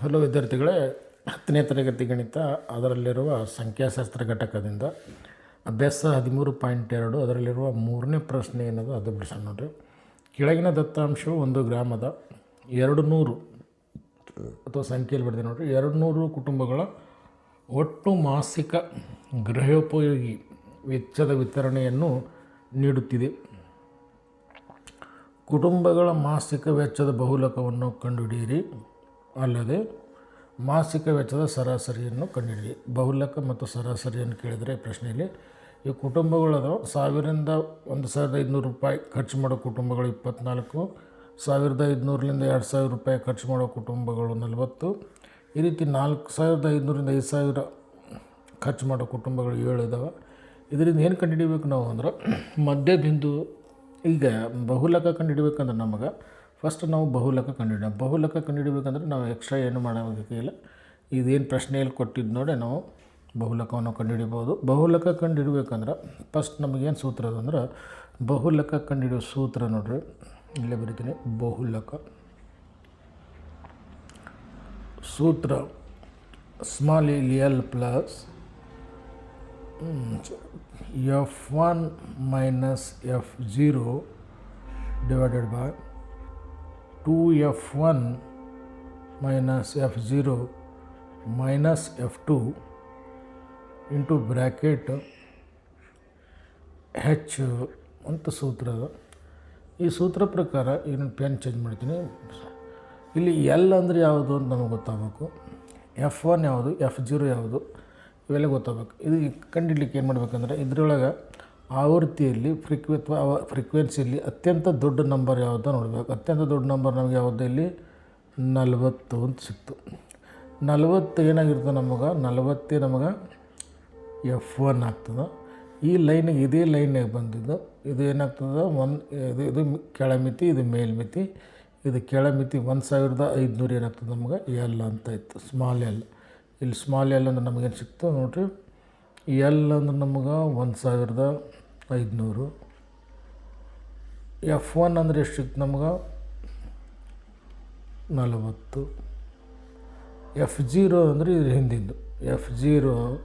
Hello ವಿದ್ಯಾರ್ಥಿಗಳೇ ಹತ್ತನೇ ತರಗತಿ ಗಣಿತ ಅದರಲ್ಲಿರುವ ಸಂಖ್ಯಾಶಾಸ್ತ್ರ ಘಟಕದಿಂದ ಅಭ್ಯಾಸ ಹದಿಮೂರು ಪಾಯಿಂಟ್ ಎರಡು ಅದರಲ್ಲಿರುವ ಮೂರನೇ ಪ್ರಶ್ನೆ ಏನದು ಅದು ಬಿಡಿಸೋಣ ನೋಡಿರಿ. ಕೆಳಗಿನ ದತ್ತಾಂಶವು ಒಂದು ಗ್ರಾಮದ ಎರಡು ನೂರು ಅಥವಾ ಸಂಖ್ಯೆಯಲ್ಲಿ ಬಿಡಿದೆ ನೋಡ್ರಿ. ಎರಡು ನೂರು ಕುಟುಂಬಗಳ ಒಟ್ಟು ಮಾಸಿಕ ಗೃಹೋಪಯೋಗಿ ವೆಚ್ಚದ ವಿತರಣೆಯನ್ನು ನೀಡುತ್ತಿದೆ. ಕುಟುಂಬಗಳ ಮಾಸಿಕ ವೆಚ್ಚದ ಬಹುಲಕವನ್ನು ಕಂಡುಹಿಡಿಯಿರಿ. ಅಲ್ಲದೆ ಮಾಸಿಕ ವೆಚ್ಚದ ಸರಾಸರಿಯನ್ನು ಕಂಡುಹಿಡಿಯಿರಿ ಬಹುಲಕ ಮತ್ತು ಸರಾಸರಿಯನ್ನು ಕೇಳಿದರೆ ಪ್ರಶ್ನೆಯಲ್ಲಿ, ಈ ಕುಟುಂಬಗಳದು ಸಾವಿರದಿಂದ ಒಂದು ಸಾವಿರದ ಐದುನೂರು ರೂಪಾಯಿ ಖರ್ಚು ಮಾಡೋ ಕುಟುಂಬಗಳು ಇಪ್ಪತ್ತ್ನಾಲ್ಕು ಸಾವಿರದ ಐದುನೂರರಿಂದ ಎರಡು ಸಾವಿರ ರೂಪಾಯಿ ಖರ್ಚು ಮಾಡೋ ಕುಟುಂಬಗಳು ನಲವತ್ತು, ಈ ರೀತಿ ನಾಲ್ಕು ಸಾವಿರದ ಐದುನೂರಿಂದ ಐದು ಸಾವಿರ ಖರ್ಚು ಮಾಡೋ ಕುಟುಂಬಗಳು ಏಳು ಇದಾವೆ. ಇದರಿಂದ ಏನು ಕಂಡುಹಿಡಿಬೇಕು ನಾವು ಅಂದ್ರೆ ಮಧ್ಯ ಬಿಂದು ಈಗ ಬಹುಲಕ ಕಂಡುಹಿಡಿಬೇಕಂದ್ರೆ ನಮಗೆ ಫಸ್ಟ್ ನಾವು ಬಹುಲಕ ಕಂಡುಹಿಡಿಯೋಣ. ಬಹುಲಕ ಕಂಡುಹಿಡಬೇಕಂದ್ರೆ ನಾವು ಎಕ್ಸ್ಟ್ರಾ ಏನು ಮಾಡೋದಕ್ಕಿಲ್ಲ ಇದೇನು ಪ್ರಶ್ನೆಯಲ್ಲಿ ಕೊಟ್ಟಿದ್ದು ನೋಡಿ ನಾವು ಬಹುಲಕವನ್ನು ಕಂಡುಹಿಡಿಬೋದು. ಬಹುಲಕ ಕಂಡುಹಿಡಬೇಕಂದ್ರೆ ಫಸ್ಟ್ ನಮಗೇನು ಸೂತ್ರ ಅದಂದ್ರೆ ಬಹುಲಕ ಕಂಡುಹಿಡಿಯೋ ಸೂತ್ರ ನೋಡ್ರಿ. ಇಲ್ಲೇ ಬರಿತೀನಿ. ಬಹುಲಕ ಸೂತ್ರ small L L plus F one minus F zero divided by two F one minus F zero minus F two into bracket H ಅಂತ ಸೂತ್ರ ಅದು. ಈ ಸೂತ್ರ ಪ್ರಕಾರ ಏನು ಪೆನ್ ಚೇಂಜ್ ಮಾಡ್ತೀನಿ. ಇಲ್ಲಿ ಎಲ್ ಅಂದರೆ ಯಾವುದು ಅಂತ ನಮಗೆ ಗೊತ್ತಾಗಬೇಕು. ಎಫ್ ಒನ್ ಯಾವುದು, ಎಫ್ ಜೀರೋ ಯಾವುದು ಇವೆಲ್ಲ ಗೊತ್ತಾಗಬೇಕು. ಇದು ಕಂಡಿಡ್ಲಿಕ್ಕೆ ಏನು ಮಾಡ್ಬೇಕಂದ್ರೆ ಇದರೊಳಗೆ ಆವೃತ್ತಿಯಲ್ಲಿ ಫ್ರಿಕ್ವೆ ಫ್ರೀಕ್ವೆನ್ಸಿಯಲ್ಲಿ ಅತ್ಯಂತ ದೊಡ್ಡ ನಂಬರ್ ಯಾವುದು ನೋಡಬೇಕು. ಅತ್ಯಂತ ದೊಡ್ಡ ನಂಬರ್ ನಮಗೆ ಯಾವುದು ಇಲ್ಲಿ? ನಲವತ್ತು ಅಂತ ಸಿಕ್ತು. ನಲವತ್ತು ಏನಾಗಿರ್ತದೆ ನಮಗೆ? ನಲವತ್ತೇ ನಮಗೆ ಎಫ್ ಒನ್ ಆಗ್ತದೆ. ಈ ಲೈನಿಗೆ ಇದೇ ಲೈನಿಗೆ ಬಂದಿದ್ದು. ಇದು ಏನಾಗ್ತದೆ? ಒನ್ ಇದು ಇದು ಕೆಳಮಿತಿ, ಇದು ಮೇಲ್ಮಿತಿ. ಇದು ಕೆಳಮಿತಿ ಒಂದು ಸಾವಿರದ ಐದುನೂರು ಏನಾಗ್ತದೆ ನಮಗೆ? ಎಲ್ ಅಂತ ಇತ್ತು. ಸ್ಮಾಲ್ ಎಲ್ ಇಲ್ಲಿ ಸ್ಮಾಲ್ ಎಲ್ ಅಂದ್ರೆ ನಮಗೇನು ಸಿಕ್ತು? ನೋಡಿರಿ. ಎಲ್ ಅಂದ್ರೆ ನಮಗೆ ಒಂದು ಸಾವಿರದ ಐದುನೂರು. ಎಫ್ ಒನ್ ಅಂದ್ರೆ ಎಷ್ಟು ಸಿಕ್ತು ನಮ್ಗೆ? ನಲವತ್ತು. ಎಫ್ ಜೀರೋ ಅಂದರೆ ಇದ್ರ ಹಿಂದಿಂದು. ಎಫ್ ಜೀರೋ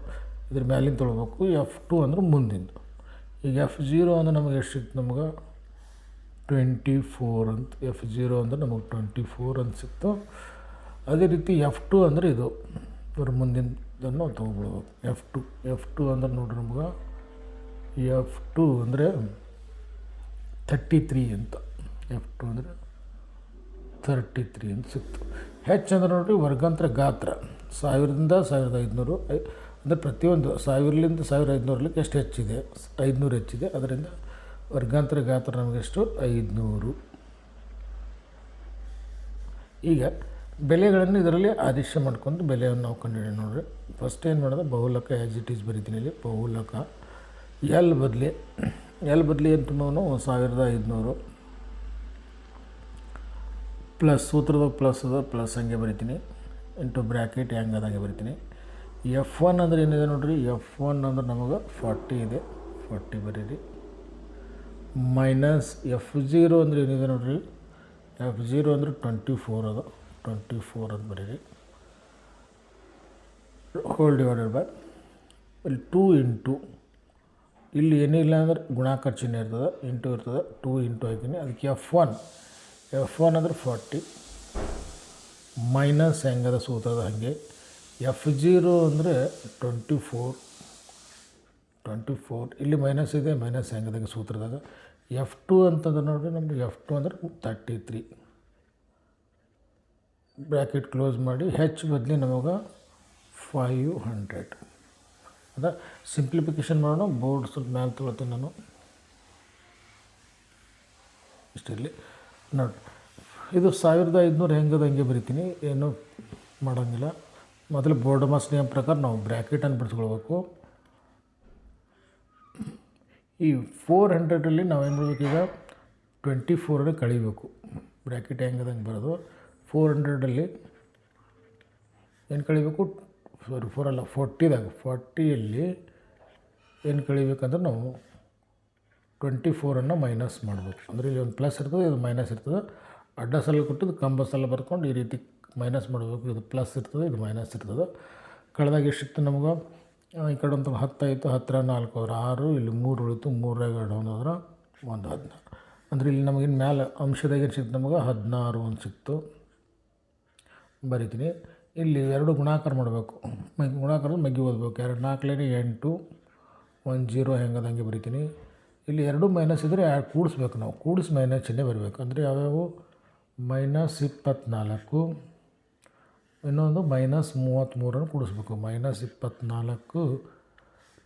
ಇದ್ರ ಮ್ಯಾಲಿಂದ ತೊಳ್ಬೇಕು. ಎಫ್ ಟು ಅಂದ್ರೆ ಮುಂದಿಂದು. ಈಗ ಎಫ್ ಜೀರೋ ಅಂದ್ರೆ ನಮಗೆ ಎಷ್ಟು ಸಿಕ್ತು ನಮ್ಗೆ? ಟ್ವೆಂಟಿ ಫೋರ್ ಅಂತ. ಎಫ್ ಜೀರೋ ಅಂದ್ರೆ ನಮಗೆ ಟ್ವೆಂಟಿ ಫೋರ್ ಅಂತ ಸಿಕ್ತು ಅದೇ ರೀತಿ ಎಫ್ ಟು ಅಂದರೆ ಇದು. ಇದ್ರ ಮುಂದಿನದನ್ನು ತೊಗೊಬಿಡ್ಬೇಕು ಎಫ್ ಟು ಎಫ್ ಟು ಅಂದ್ರೆ ನೋಡ್ರಿ ನಮ್ಗೆ. ಎಫ್ ಟು ಅಂದರೆ ಥರ್ಟಿ ತ್ರೀ ಅಂತ. ಎಫ್ ಟು ಅಂದರೆ ತರ್ಟಿ ತ್ರೀ ಅಂತ ಸಿಕ್ತು. ಹೆಚ್ಚು ಅಂದ್ರೆ ನೋಡಿರಿ ವರ್ಗಾಂತರ ಗಾತ್ರ. ಸಾವಿರದಿಂದ ಸಾವಿರದ ಐದುನೂರು ಅಂದರೆ ಪ್ರತಿಯೊಂದು ಸಾವಿರಲಿಂದ ಸಾವಿರ ಐದುನೂರಲಿಕ್ಕೆ ಎಷ್ಟು ಹೆಚ್ಚಿದೆ ಐದುನೂರು ಹೆಚ್ಚಿದೆ ಅದರಿಂದ ವರ್ಗಾಂತರ ಗಾತ್ರ ನಮಗೆಷ್ಟು ಐದುನೂರು. ಈಗ ಬೆಲೆಗಳನ್ನು ಇದರಲ್ಲಿ ಆದೇಶ ಮಾಡ್ಕೊಂಡು ಬೆಲೆಯನ್ನು ನಾವು ಕಂಡುಹಿಡಿಯೋಣ ನೋಡ್ರಿ. ಫಸ್ಟ್ ಏನು ಮಾಡೋದು? ಬಹುಲಕ ಆ್ಯಸ್ ಇಟ್ ಈಸ್ ಬರಿತೀನಿ ಇಲ್ಲಿ. ಬಹುಲಕ. ಎಲ್ ಬದಲಿ. ಎಲ್ ಬದಲಿ ಏನು ತುಂಬವನು ಸಾವಿರದ ಐದುನೂರು. ಪ್ಲಸ್ ಸೂತ್ರದ ಪ್ಲಸ್ ಅದ ಪ್ಲಸ್ ಹಂಗೆ ಬರಿತೀನಿ. ಇಂಟು ಬ್ರ್ಯಾಕೆಟ್ ಹೆಂಗೆ ಅದಂಗೆ ಬರಿತೀನಿ. ಎಫ್ ಒನ್ ಅಂದ್ರೆ ಏನಿದೆ ನೋಡ್ರಿ? ಎಫ್ ಒನ್ ಅಂದ್ರೆ ನಮಗೆ ಫಾರ್ಟಿ ಇದೆ. ಫಾರ್ಟಿ ಬರೀರಿ. ಮೈನಸ್ ಎಫ್ ಜೀರೋ ಅಂದ್ರೆ ಏನಿದೆ ನೋಡ್ರಿ? ಎಫ್ ಜೀರೋ ಅಂದ್ರೆ ಟ್ವೆಂಟಿ ಫೋರ್ ಅದು. ಟ್ವೆಂಟಿ ಫೋರ್ ಅಂತ ಬರೀರಿ. ಹೋಲ್ ಡಿವೈಡೆಡ್ ಬೈ ಇಲ್ಲಿ ಟೂ ಇಂಟು ಇಲ್ಲಿ ಏನಿಲ್ಲ ಅಂದ್ರೆ ಗುಣಾಕಾರ ಚಿಹ್ನೆ ಇರ್ತದೆ ಇಂಟು ಇರ್ತದೆ ಟೂ ಇಂಟು ಹಾಕಿನಿ. ಅದಕ್ಕೆ ಎಫ್ ಒನ್ ಎಫ್ ಒನ್ ಅಂದ್ರೆ ಫಾರ್ಟಿ ಮೈನಸ್ ಹೆಂಗದ ಸೂತ್ರದ ಹಾಗೆ. ಎಫ್ ಜೀರೋ ಅಂದರೆ ಟ್ವೆಂಟಿ ಫೋರ್ ಟ್ವೆಂಟಿ ಫೋರ್ ಇಲ್ಲಿ ಮೈನಸ್ ಇದೆ ಮೈನಸ್ ಹೆಂಗದಾಗ ಸೂತ್ರದಾಗ ಎಫ್ ಟು ಅಂತಂದ್ರೆ ನೋಡಿರಿ ನಮ್ಗೆ ಎಫ್ ಟು ಅಂದ್ರೆ ತರ್ಟಿ ತ್ರೀ ಬ್ರ್ಯಾಕೆಟ್ ಕ್ಲೋಸ್ ಮಾಡಿ ಹೆಚ್ ಬದಲಿ ನಮಗೆ ಫೈವ್ ಹಂಡ್ರೆಡ್ ಅದ ಸಿಂಪ್ಲಿಫಿಕೇಶನ್ ಮಾಡೋಣ ಬೋರ್ಡ್ ಸ್ವಲ್ಪ ಮ್ಯಾಲೆ ತೊಗೊಳ್ತೀನಿ ನಾನು. ಇಷ್ಟಿರಲಿ ನೋಡಿ, ಇದು ಸಾವಿರದ ಐದುನೂರು ಹೆಂಗದ ಹಂಗೆ ಬರಿತೀನಿ. ಏನು ಮಾಡೋಂಗಿಲ್ಲ. ಮೊದಲು ಬೋರ್ಡ್ ಮಾಸ್ ನಿಯಮ ಪ್ರಕಾರ ನಾವು ಬ್ರ್ಯಾಕೆಟನ್ನು ಬಿಡಿಸ್ಕೊಳ್ಬೇಕು. ಈ ಫೋರ್ ಹಂಡ್ರೆಡಲ್ಲಿ ನಾವೇನು ಮಾಡಬೇಕೀಗ ಟ್ವೆಂಟಿ ಫೋರಲ್ಲಿ ಕಳಿಬೇಕು. ಬ್ರ್ಯಾಕೆಟ್ ಹೆಂಗದಂಗೆ ಬರೋದು. ಫೋರ್ ಹಂಡ್ರೆಡಲ್ಲಿ ಏನು ಕಳಿಬೇಕು ಸಾರಿ ಫೋರ್ ಅಲ್ಲ ಫೋರ್ಟಿದಾಗ ಫಾರ್ಟಿಯಲ್ಲಿ ಏನು ಕಳಿಬೇಕಂದ್ರೆ ನಾವು ಟ್ವೆಂಟಿ ಫೋರನ್ನು ಮೈನಸ್ ಮಾಡಬೇಕು. ಅಂದರೆ ಇಲ್ಲಿ ಒಂದು ಪ್ಲಸ್ ಇರ್ತದೆ, ಇದು ಮೈನಸ್ ಇರ್ತದೆ. ಅಡ್ಡ ಸಲ ಕೊಟ್ಟಿದ್ದು ಕಂಬ ಸಲ ಬರ್ಕೊಂಡು ಈ ರೀತಿ ಮೈನಸ್ ಮಾಡಬೇಕು. ಇದು ಪ್ಲಸ್ ಇರ್ತದೆ, ಇದು ಮೈನಸ್ ಇರ್ತದೆ. ಕಳೆದಾಗ ಎಷ್ಟು ನಮ್ಗೆ? ಈ ಕಡೆ ಒಂದು ಹತ್ತಾಯಿತು ಹತ್ತಿರ ನಾಲ್ಕು ಹೋದ್ರೆ ಆರು, ಇಲ್ಲಿ ಮೂರು ಉಳಿತು ಮೂರಾಗ ಎರಡು ಹೋದ್ರೆ ಒಂದು ಹದಿನಾರು. ಅಂದ್ರೆ ಇಲ್ಲಿ ನಮಗಿನ್ನು ಮ್ಯಾಲೆ ಅಂಶದಾಗ ಏನು ಸಿಕ್ತು ನಮಗೆ? ಹದಿನಾರು ಒಂದು ಸಿಕ್ತು. ಬರಿತೀನಿ. ಇಲ್ಲಿ ಎರಡು ಗುಣಾಕಾರ ಮಾಡಬೇಕು. ಮೆಗ್ ಗುಣಾಕಾರ ಮಗ್ಗಿ ಓದಬೇಕು. ಎರಡು ನಾಲ್ಕಲೇನೆ ಎಂಟು, ಒಂದು ಜೀರೋ ಹೆಂಗದ ಹಂಗೆ ಬರಿತೀನಿ. ಇಲ್ಲಿ ಎರಡು ಮೈನಸ್ ಇದ್ದರೆ ಎರಡು ಕೂಡಿಸ್ಬೇಕು ನಾವು. ಕೂಡಿಸಿ ಮೈನಸ್ ಚಿಹ್ನೆ ಬರಬೇಕು. ಅಂದರೆ ಯಾವ್ಯಾವು? ಮೈನಸ್ ಇಪ್ಪತ್ತ್ನಾಲ್ಕು ಇನ್ನೊಂದು ಮೈನಸ್ ಮೂವತ್ತ್ಮೂರನ್ನು ಕೂಡಿಸ್ಬೇಕು. ಮೈನಸ್ ಇಪ್ಪತ್ತ್ನಾಲ್ಕು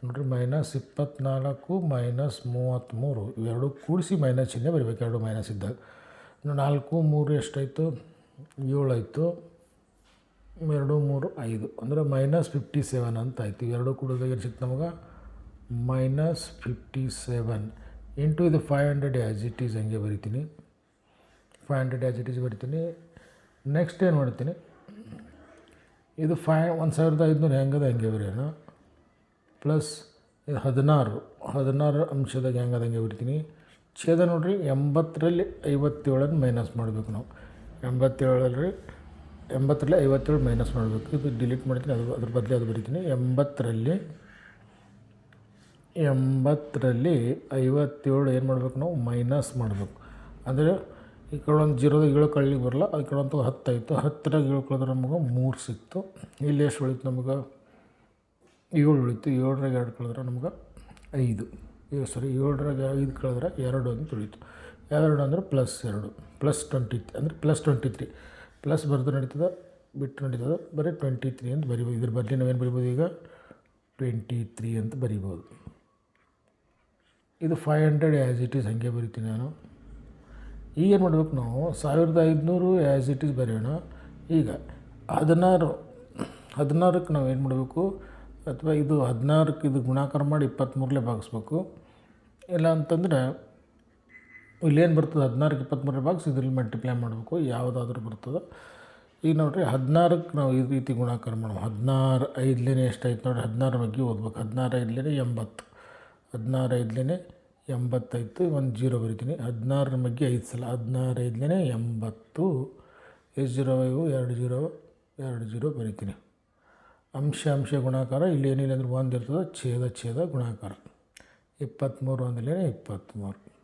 ನೋಡಿರಿ ಮೈನಸ್ ಇಪ್ಪತ್ತ್ನಾಲ್ಕು ಮೈನಸ್ ಮೂವತ್ತ್ಮೂರು ಇವೆರಡು ಕೂಡಿಸಿ ಮೈನಸ್ ಚಿಹ್ನೆ ಬರಬೇಕು. ಎರಡು ಮೈನಸ್ ಇದ್ದಾಗ. ಇನ್ನು ನಾಲ್ಕು, ಮೂರು ಎಷ್ಟಾಯಿತು? ಏಳಾಯಿತು. ಎರಡು ಮೂರು ಐದು ಅಂದರೆ ಮೈನಸ್ ಫಿಫ್ಟಿ ಸೆವೆನ್ ಅಂತ ಆಯಿತು. ಎರಡು ಕೂಡಿದಾಗ ಏನು ಸಿಕ್ತು ನಮಗೆ. ಮೈನಸ್ ಫಿಫ್ಟಿ ಸೆವೆನ್ ಇಂಟು ಇದು five hundred as it is ಹಂಗೆ ಬರಿತೀನಿ. Five hundred as it is ಬರಿತೀನಿ. ನೆಕ್ಸ್ಟ್ ಏನು ಮಾಡ್ತೀನಿ? ಇದು ಫೈ ಒಂದು ಸಾವಿರದ ಐದುನೂರು ಹೆಂಗದ ಹಂಗೆ ಬರೆಯೋಣ. ಪ್ಲಸ್ ಇದು ಹದಿನಾರು ಹದಿನಾರು ಅಂಶದಾಗ ಹೆಂಗದ ಹಂಗೆ ಬರಿತೀನಿ. ಛೇದ ನೋಡ್ರಿ ಎಂಬತ್ತರಲ್ಲಿ ಐವತ್ತೇಳನ್ನು ಮೈನಸ್ ಮಾಡಬೇಕು ನಾವು. ಎಂಬತ್ತೇಳರಲ್ಲಿ ಎಂಬತ್ತರಲ್ಲಿ ಐವತ್ತೇಳು ಮೈನಸ್ ಮಾಡಬೇಕು. ಇದು ಡಿಲೀಟ್ ಮಾಡ್ತೀನಿ, ಅದು ಅದ್ರ ಬದಲು ಅದು ಬರಿತೀನಿ. ಎಂಬತ್ತರಲ್ಲಿ ಎಂಬತ್ತರಲ್ಲಿ ಐವತ್ತೇಳು ಏನು ಮಾಡಬೇಕು ನಾವು? ಮೈನಸ್ ಮಾಡಬೇಕು. ಅಂದರೆ ಈ ಕಡೆ ಒಂದು ಜೀರೋದ ಏಳು ಕಳ್ಳಿಗೆ ಬರಲ್ಲ ಈ ಕಡೆ ಒಂದು ಹತ್ತಾಯಿತು ಹತ್ತರಾಗ ಏಳು ಕಳೆದ್ರೆ ನಮಗೆ ಮೂರು ಸಿಕ್ತು. ಇಲ್ಲಿ ಎಷ್ಟು ಉಳಿತು ನಮಗೆ? ಏಳು ಉಳಿತು. ಏಳರಾಗ ಎರಡು ಕಳೆದ್ರೆ ನಮ್ಗೆ ಐದು. ಈಗ ಸರಿ ಏಳರಾಗ ಐದು ಕಳೆದ್ರೆ ಎರಡು ಅಂತ ಉಳಿತು. ಎರಡು ಅಂದರೆ ಪ್ಲಸ್ ಎರಡು. ಪ್ಲಸ್ ಟ್ವೆಂಟಿ ಅಂದರೆ ಪ್ಲಸ್ ಟ್ವೆಂಟಿ ತ್ರೀ ಪ್ಲಸ್ ಬರೆದು ನಡೀತದೆ, ಬಿಟ್ಟು ನಡೀತದೆ. ಬರೀ ಟ್ವೆಂಟಿ ತ್ರೀ ಅಂತ ಬರಿಬೋದು. ಇದ್ರ ಬದಲಿ ನಾವೇನು ಬರಿಬೋದು ಈಗ? ಟ್ವೆಂಟಿ ತ್ರೀ ಅಂತ ಬರಿಬೋದು. ಇದು five hundred as it is ಹಾಗೆ ಬರಿತೀನಿ ನಾನು. ಈಗ ಏನು ಮಾಡ್ಬೇಕು ನಾವು? ಸಾವಿರದ ಐದುನೂರು ಆ್ಯಸ್ ಇಟ್ ಈಸ್ ಬರೆಯೋಣ. ಈಗ ಹದಿನಾರು, ಹದಿನಾರಕ್ಕೆ ನಾವು ಏನು ಮಾಡಬೇಕು? ಅಥವಾ ಇದು ಹದಿನಾರಕ್ಕೆ ಇದು ಗುಣಾಕಾರ ಮಾಡಿ ಇಪ್ಪತ್ತ್ಮೂರಲೇ ಭಾಗಿಸ್ಬೇಕು. ಇಲ್ಲ ಅಂತಂದರೆ ಇಲ್ಲೇನು ಬರ್ತದೆ? ಹದಿನಾರಕ್ಕೆ ಇಪ್ಪತ್ತ್ಮೂರನೇ ಬಾಕ್ಸ್ ಇದ್ರಲ್ಲಿ ಮಲ್ಟಿಪ್ಲೈ ಮಾಡಬೇಕು. ಯಾವುದಾದ್ರೂ ಬರ್ತದೆ. ಈಗ ನೋಡಿರಿ, ಹದಿನಾರಕ್ಕೆ ನಾವು ಈ ರೀತಿ ಗುಣಾಕಾರ ಮಾಡೋಣ. ಹದಿನಾರು ಐದಲೇನೆ ಎಷ್ಟಾಯ್ತು ನೋಡಿ ಹದಿನಾರು ಬಗ್ಗೆ ಓದ್ಬೇಕು. ಹದಿನಾರು ಐದಲೇನೆ ಎಂಬತ್ತು. ಹದಿನಾರು ಐದಲೇನೆ ಎಂಬತ್ತಾಯ್ತು, ಒಂದು ಜೀರೋ ಬರಿತೀನಿ. ಹದಿನಾರರ ಬಗ್ಗೆ ಐದು ಸಲ. ಹದಿನಾರು ಐದಲೇನೆ ಎಂಬತ್ತು. ಎಸ್ ಜೀರೋ ಇವು? ಎರಡು ಜೀರೋ ಎರಡು ಜೀರೋ ಬರಿತೀನಿ. ಅಂಶ ಅಂಶ ಗುಣಾಕಾರ. ಇಲ್ಲಿ ಏನಿಲ್ಲ ಅಂದ್ರೆ ಒಂದು ಇರ್ತದೆ. ಛೇದ ಛೇದ ಗುಣಾಕಾರ. ಇಪ್ಪತ್ತ್ಮೂರು ಒಂದಲೇ ಇಪ್ಪತ್ತ್ಮೂರು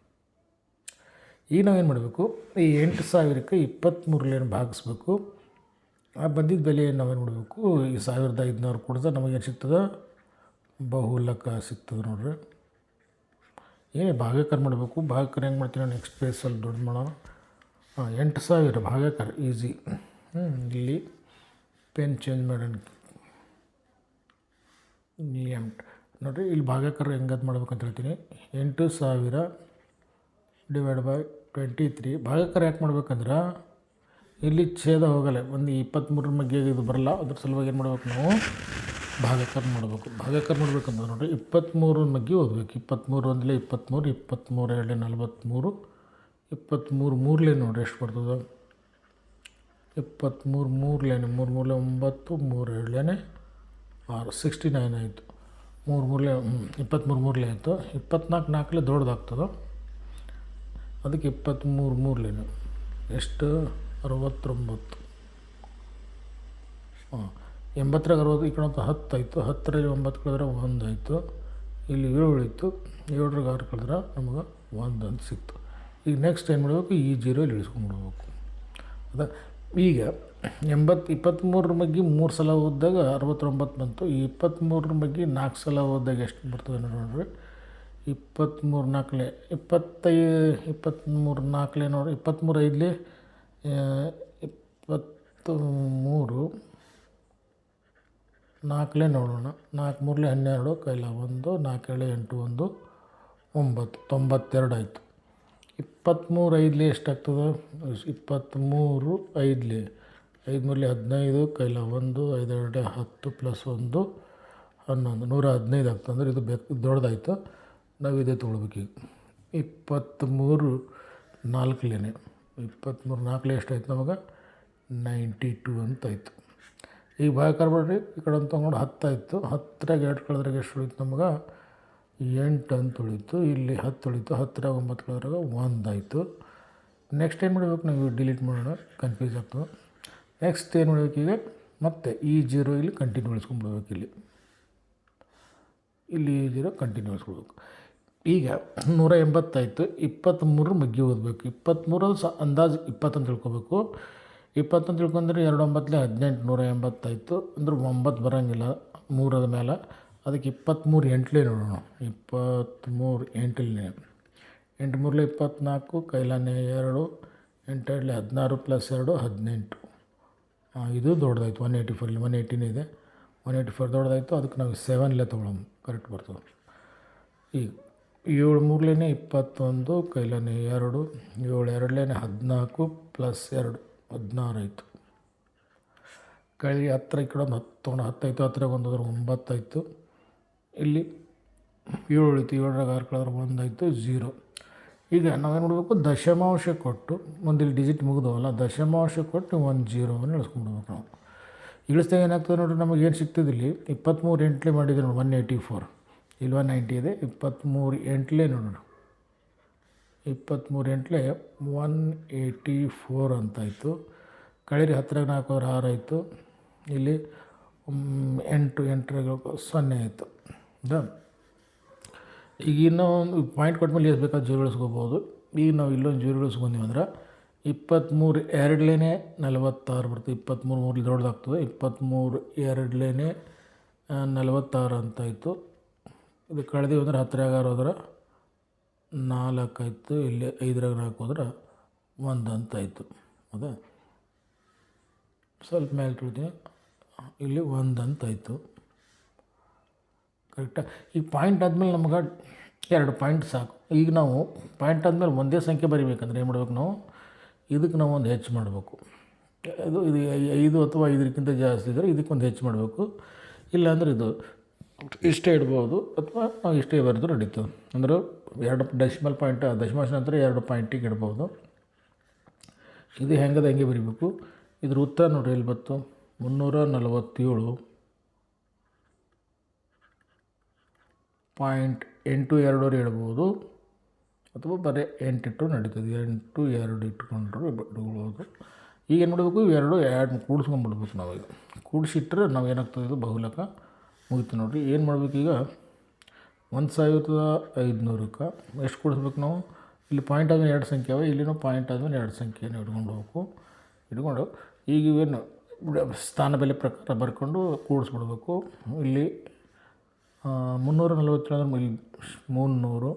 ಈಗ ನಾವೇನು ಮಾಡಬೇಕು? ಈ ಎಂಟು ಸಾವಿರಕ್ಕೆ ಇಪ್ಪತ್ತ್ಮೂರಲೇನು ಭಾಗಿಸ್ಬೇಕು. ಆ ಬಂದಿದ್ದ ಬೆಲೆ ನಾವೇನು ಮಾಡಬೇಕು? ಈ ಸಾವಿರದ ಐದುನೂರು ಕೊಡಿದ್ರೆ ನಮಗೇನು ಸಿಗ್ತದೆ? ಬಹುಲಕ ಸಿಗ್ತದೆ ನೋಡ್ರಿ. ಏನೇ ಭಾಗಾಕಾರ ಮಾಡಬೇಕು? ಭಾಗಾಕಾರ ಹೆಂಗೆ ಮಾಡ್ತೀನಿ ನೆಕ್ಸ್ಟ್ ಪ್ಲೇಸಲ್ಲಿ ದೊಡ್ಡ ಮಾಡೋಣ ಹಾಂ, ಎಂಟು ಸಾವಿರ ಭಾಗಾಕಾರ ಈಸಿ ಇಲ್ಲಿ ಪೆನ್ ಚೇಂಜ್ ಮಾಡೋಣ. ನೋಡಿರಿ, ಇಲ್ಲಿ ಭಾಗಾಕಾರ ಹೆಂಗದು ಮಾಡ್ಬೇಕಂತ ಹೇಳ್ತೀನಿ. ಎಂಟು ಸಾವಿರ ಡಿವೈಡ್ ಬೈ ಟ್ವೆಂಟಿ ತ್ರೀ ಭಾಗಕಾರ ಯಾಕೆ ಮಾಡ್ಬೇಕಂದ್ರೆ ಇಲ್ಲಿ ಛೇದ ಹೋಗಲ್ಲ. ಒಂದು ಇಪ್ಪತ್ತ್ಮೂರರ ಮಗ್ಗೆ ಇದು ಬರಲ್ಲ. ಅದ್ರ ಸಲುವಾಗಿ ಏನು ಮಾಡ್ಬೇಕು ನಾವು? ಭಾಗಾಕಾರ ಮಾಡಬೇಕು. ಭಾಗಾಕಾರ ಮಾಡ್ಬೇಕಂದ್ರೆ ನೋಡಿರಿ ಇಪ್ಪತ್ತ್ಮೂರ ಮಗ್ಗಿ ಓದ್ಬೇಕು. ಇಪ್ಪತ್ತ್ಮೂರು ಒಂದಲೇ ಇಪ್ಪತ್ತ್ಮೂರು ಇಪ್ಪತ್ತ್ಮೂರು ಎರಡು ನಲ್ವತ್ತ್ಮೂರು ಇಪ್ಪತ್ತ್ಮೂರು ಮೂರಲೇ ನೋಡಿರಿ ಎಷ್ಟು ಬರ್ತದೆ? ಇಪ್ಪತ್ತ್ಮೂರು ಮೂರಲೇನೆ, ಮೂರು ಮೂರಲೆ ಒಂಬತ್ತು, ಮೂರು ಎರಡಲೇನೆ ಆರು. ಸಿಕ್ಸ್ಟಿ ನೈನ್ ಆಯಿತು. ಮೂರು ಮೂರಲೇ ಇಪ್ಪತ್ತ್ಮೂರು ಮೂರಲೇ ಆಯಿತು. ಇಪ್ಪತ್ನಾಲ್ಕು ನಾಲ್ಕಲೇ ದೊಡ್ಡದಾಗ್ತದೆ. ಅದಕ್ಕೆ ಇಪ್ಪತ್ತ್ಮೂರು ಮೂರಲೇನು. ಎಷ್ಟು? ಅರವತ್ತೊಂಬತ್ತು. ಹಾಂ, ಎಂಬತ್ತರಾಗ ಅರವತ್ತು, ಈ ಕಡೆ ಹತ್ತು ಆಯಿತು ಹತ್ತರಲ್ಲಿ ಒಂಬತ್ತು ಕಳೆದ್ರೆ ಒಂದು ಆಯಿತು ಇಲ್ಲಿ ಏಳು ಉಳಿತು. ಏಳರಾಗ ಆರು ಕಳೆದ್ರೆ ನಮಗೆ ಒಂದು ಅಂತ ಸಿಕ್ತು. ಈಗ ನೆಕ್ಸ್ಟ್ ಏನು ಮಾಡಬೇಕು? ಈ ಜೀರೋಲಿ ಇಳಿಸ್ಕೊಂಡ್ಬಿಡ್ಬೇಕು ಅದ, ಈಗ ಎಂಬತ್ತು, ಇಪ್ಪತ್ತ್ಮೂರರ ಬಗ್ಗೆ ಮೂರು ಸಲ ಓದಿದಾಗ ಅರವತ್ತೊಂಬತ್ತು ಬಂತು. ಈ ಇಪ್ಪತ್ತ್ಮೂರರ ಬಗ್ಗೆ ನಾಲ್ಕು ಸಲ ಓದಿದಾಗ ಎಷ್ಟು ಬರ್ತದೆ ನೋಡ್ರಿ? ಇಪ್ಪತ್ತ್ಮೂರು ನಾಲ್ಕಲೆ. ಇಪ್ಪತ್ತೈ, ಇಪ್ಪತ್ತ್ಮೂರು ನಾಲ್ಕಲೆ ನೋಡಿ, ಇಪ್ಪತ್ತ್ಮೂರು ಐದಲೇ ಇಪ್ಪತ್ತು ಮೂರು ನಾಲ್ಕಲೆ ನೋಡೋಣ. ನಾಲ್ಕು ಮೂರಲೆ ಹನ್ನೆರಡು, ಕೈಲ ಒಂದು, ನಾಲ್ಕೇಳು ಎಂಟು, ಒಂದು, ಒಂಬತ್ತು, ತೊಂಬತ್ತೆರಡು ಆಯಿತು. ಇಪ್ಪತ್ತ್ಮೂರು ಐದಲೆ ಎಷ್ಟಾಗ್ತದೆ? ಇಪ್ಪತ್ತ್ಮೂರು ಐದಲೆ. ಐದು ಮೂರಲೆ ಹದಿನೈದು, ಕೈಲ ಒಂದು ಐದೆರಡು ಹತ್ತು ಪ್ಲಸ್ ಒಂದು, ಹನ್ನೊಂದು. ನೂರ ಹದಿನೈದು ಆಗ್ತದೆ ಅಂದರೆ ಇದು ಬೇಕು ದೊಡ್ಡದಾಯ್ತು ನಾವು ಇದೇ ತೊಗೊಳ್ಬೇಕು ಈಗ. ಇಪ್ಪತ್ತ್ಮೂರು ನಾಲ್ಕಲೇನೆ. ಇಪ್ಪತ್ತ್ಮೂರು ನಾಲ್ಕಲೇ ಎಷ್ಟಾಯ್ತು ನಮಗೆ? ನೈಂಟಿ ಟು ಅಂತ ಆಯಿತು ಈಗ ಭಾಳ ಮಾಡ್ರಿ ಈ ಕಡೆ ಅಂತ ತೊಗೊಂಡು ಹತ್ತಾಯಿತು. ಹತ್ತರಾಗ ಎರಡು ಕಳೆದ್ರಾಗ ಎಷ್ಟು ಉಳಿತು ನಮಗೆ? ಎಂಟು ಅಂತ ಉಳಿತು. ಇಲ್ಲಿ ಹತ್ತು ಉಳಿತು. ಹತ್ತರಾಗ ಒಂಬತ್ತು ಕಳೆದ್ರಾಗ ಒಂದು ಆಯಿತು. ನೆಕ್ಸ್ಟ್ ಏನು ಮಾಡಬೇಕು ನಾವು? ಡಿಲೀಟ್ ಮಾಡೋಣ. ಕನ್ಫ್ಯೂಸ್ ಆಗ್ತದೆ. ನೆಕ್ಸ್ಟ್ ಏನು ಮಾಡಬೇಕು ಈಗ? ಮತ್ತೆ ಈ ಜೀರೋ ಇಲ್ಲಿ ಕಂಟಿನ್ಯೂ ಉಳಿಸ್ಕೊಂಡ್ಬಿಡ್ಬೇಕು ಇಲ್ಲಿ. ಇಲ್ಲಿ ಈ ಜೀರೋ ಕಂಟಿನ್ಯೂ ಉಳಿಸ್ಕೊಳ್ಬೇಕು. ಈಗ ನೂರ ಎಂಬತ್ತಾಯಿತು, ಇಪ್ಪತ್ತ್ಮೂರು ಬಗ್ಗೆ ಓದಬೇಕು. ಇಪ್ಪತ್ತ್ಮೂರು ಸ ಅಂದಾಜು ಇಪ್ಪತ್ತಂತ ತಿಳ್ಕೊಬೇಕು. ಇಪ್ಪತ್ತಂತ ತಿಳ್ಕೊಂಡ್ರೆ ಎರಡು ಒಂಬತ್ತಲೆ ಹದಿನೆಂಟು, ನೂರ ಎಂಬತ್ತಾಯಿತು. ಅಂದ್ರೆ ಒಂಬತ್ತು ಬರೋಂಗಿಲ್ಲ ಮೂರದ ಮೇಲೆ ಅದಕ್ಕೆ ಇಪ್ಪತ್ತ್ಮೂರು ಎಂಟಲೆ ನೋಡೋಣ. ಇಪ್ಪತ್ತ್ಮೂರು ಎಂಟಲೇ. ಎಂಟು ಮೂರಲೆ ಇಪ್ಪತ್ತ್ನಾಲ್ಕು, ಕೈಲಾನೆ ಎರಡು. ಎಂಟೆರಡಲೆ ಹದಿನಾರು ಪ್ಲಸ್ ಎರಡು, ಹದಿನೆಂಟು. ಇದು ದೊಡ್ಡದಾಯ್ತು. ಒನ್ ಏಯ್ಟಿ ಫೋರ್ಲಿ ಒನ್ ಏಯ್ಟಿನೇ ಇದೆ. ಒನ್ ಏಯ್ಟಿ ಫೋರ್ ದೊಡ್ಡದಾಯಿತು. ಅದಕ್ಕೆ ನಾವು ಸೆವೆನ್ಲೇ ತೊಗೊಳೋಣ. ಕರೆಕ್ಟ್ ಬರ್ತದೆ. ಈಗ ಏಳು ಮೂರಲೇನೆ ಇಪ್ಪತ್ತೊಂದು ಕೈಲನೆ ಎರಡು ಏಳು ಎರಡಲೇನೆ ಹದಿನಾಲ್ಕು ಪ್ಲಸ್ ಎರಡು, ಹದಿನಾರು ಆಯಿತು. ಕಳಿ ಹತ್ತಿರ ಈ ಕಡೆ ಒಂದು ಹತ್ತು ತೊಗೊಂಡು ಹತ್ತಾಯಿತು ಹತ್ತಿರ ಒಂದು ಹೋದ್ರೆ ಒಂಬತ್ತಾಯಿತು ಇಲ್ಲಿ ಏಳು ಉಳಿತು, ಏಳರಾಗ ಆರು ಕಳೆದ್ರೆ ಒಂದಾಯಿತು ಝೀರೋ ಈಗ ನಾವೇನು ಮಾಡಬೇಕು? ದಶಮಾಂಶ ಕೊಟ್ಟು ಒಂದು ಇಲ್ಲಿ ಡಿಜಿಟ್ ಮುಗಿದವಲ್ಲ, ದಶಮಾಂಶ ಕೊಟ್ಟು ಒಂದು ಜೀರೋವನ್ನು ಇಳಿಸ್ಕೊಂಡ್ಬಿಡ್ಬೇಕು ನಾವು. ಇಳಿಸ್ದಾಗ ಏನಾಗ್ತದೆ ನೋಡಿರಿ, ನಮಗೆ ಏನು ಸಿಗ್ತದೆ ಇಲ್ಲಿ? ಇಪ್ಪತ್ತ್ಮೂರು ಎಂಟ್ಲಿ ಮಾಡಿದ್ರು ನೋಡಿ one eighty four one ninety ಇದೆ? ಇಪ್ಪತ್ತ್ಮೂರು ಎಂಟ್ಲೆ ನೋಡೋಣ. ಇಪ್ಪತ್ತ್ಮೂರು ಎಂಟ್ಲೆ ಒನ್ ಏಯ್ಟಿ ಫೋರ್ ಅಂತಾಯಿತು ಕಳೀರಿ ಹತ್ತಿರ ನಾಲ್ಕು ಆರು ಆಯಿತು. ಇಲ್ಲಿ ಎಂಟು ಎಂಟರ ಸೊನ್ನೆ ಆಯಿತು. ಡನ್. ಈಗ ಇನ್ನೂ ಒಂದು ಪಾಯಿಂಟ್ ಕೊಟ್ಮೇಲೆ ಎಷ್ಟು ಬೇಕಾದ ಜೀರು ಇಳಿಸ್ಕೋಬೋದು. ಈಗ ನಾವು ಇಲ್ಲೊಂದು ಜೀರು ಉಳಿಸ್ಕೊಂಡಿವಿ ಅಂದ್ರೆ ಇಪ್ಪತ್ತ್ಮೂರು ಎರಡಲೇ ನಲವತ್ತಾರು ಬರ್ತದೆ. ಇಪ್ಪತ್ತ್ಮೂರು ಮೂರಲ್ಲಿ ದೊಡ್ಡದಾಗ್ತದೆ. ಇಪ್ಪತ್ತ್ಮೂರು ಎರಡಲೇ ನಲವತ್ತಾರು ಅಂತಾಯಿತು ಇದು ಕಳೆದಿವಿ ಅಂದ್ರೆ ಹತ್ತಿರಾಗ ಹೋದ್ರೆ ನಾಲ್ಕು ಆಯಿತು ಇಲ್ಲಿ ಐದರಾಗ ನಾಲ್ಕು ಹೋದ್ರೆ ಒಂದು ಅಂತಾಯಿತು ಹೌದಾ ಸ್ವಲ್ಪ ಮೇಲೆ ತುಳಿದೆ ಇಲ್ಲಿ ಒಂದು ಅಂತಾಯಿತು ಕರೆಕ್ಟಾಗಿ ಈ ಪಾಯಿಂಟ್ ಆದಮೇಲೆ ನಮ್ಗೆ ಎರಡು ಪಾಯಿಂಟ್ ಸಾಕು. ಈಗ ನಾವು ಪಾಯಿಂಟ್ ಆದಮೇಲೆ ಒಂದೇ ಸಂಖ್ಯೆ ಬರಿಬೇಕಂದ್ರೆ ಏನು ಮಾಡ್ಬೇಕು ನಾವು? ಇದಕ್ಕೆ ನಾವು ಒಂದು ಹೆಚ್ಚು ಮಾಡಬೇಕು. ಅದು ಇದು ಐದು ಅಥವಾ ಐದಕ್ಕಿಂತ ಜಾಸ್ತಿ ಇದ್ದರೆ ಇದಕ್ಕೊಂದು ಹೆಚ್ಚು ಮಾಡಬೇಕು. ಇಲ್ಲಾಂದ್ರೆ ಇದು ಇಷ್ಟೇ ಇಡ್ಬೋದು ಅಥವಾ ನಾವು ಇಷ್ಟೇ ಬರೆದು ನಡೀತದೆ ಅಂದ್ರೆ ಎರಡು ಡೆಸಿಮಲ್ ಪಾಯಿಂಟ್ ದಶಮಾಂಶ ನಂತರ ಎರಡು ಪಾಯಿಂಟಿಗೆ ಇಡ್ಬೋದು. ಇದು ಹೆಂಗದ ಹೆಂಗೆ ಬರಿಬೇಕು? ಇದ್ರ ಉತ್ತರ ನೋಡಿರಿ ಎಲ್ಲಿ ಬತ್ತು ಮುನ್ನೂರ ನಲವತ್ತೇಳು ಪಾಯಿಂಟ್ ಎಂಟು ಎರಡೂವರೆ ಇಡ್ಬೋದು ಅಥವಾ ಬರೀ ಎಂಟಿಟ್ಟು ನಡೀತದೆ. ಎಂಟು ಎರಡು ಇಟ್ಕೊಂಡ್ರು ಇಟ್ಕೊಳ್ಬೋದು. ಈಗ ಏನು ಮಾಡಬೇಕು? ಇವೆರಡು ಎರಡು ಕೂಡಿಸ್ಕೊಂಡ್ಬಿಡ್ಬೇಕು ನಾವೀಗ. ಕೂಡಿಸಿಟ್ರೆ ನಾವು ಏನಾಗ್ತದೆ ಇದು ಬಹುಲಕ ಮುಗಿತು ನೋಡಿರಿ. ಏನು ಮಾಡ್ಬೇಕು ಈಗ? ಒಂದು ಸಾವಿರದ ಐದುನೂರಕ್ಕೆ ಎಷ್ಟು ಕೊಡಿಸ್ಬೇಕು ನಾವು? ಇಲ್ಲಿ ಪಾಯಿಂಟ್ ಆದ್ಮೇಲೆ ಎರಡು ಸಂಖ್ಯೆ ಅವೆ. ಇಲ್ಲಿನೂ ಪಾಯಿಂಟ್ ಆದ್ಮೇಲೆ ಎರಡು ಸಂಖ್ಯೆಯನ್ನು ಇಟ್ಕೊಂಡು ಹೋಗ್ಬೇಕು ಇಟ್ಕೊಂಡು ಈಗ ಇವೇನು ಸ್ಥಾನ ಬೆಲೆ ಪ್ರಕಾರ ಬರ್ಕೊಂಡು ಕೂಡಿಸ್ಬಿಡ್ಬೇಕು. ಇಲ್ಲಿ ಮುನ್ನೂರ ನಲ್ವತ್ತೇಳು ಅಂದ್ರೆ ಇಲ್ಲಿ ಮುನ್ನೂರು.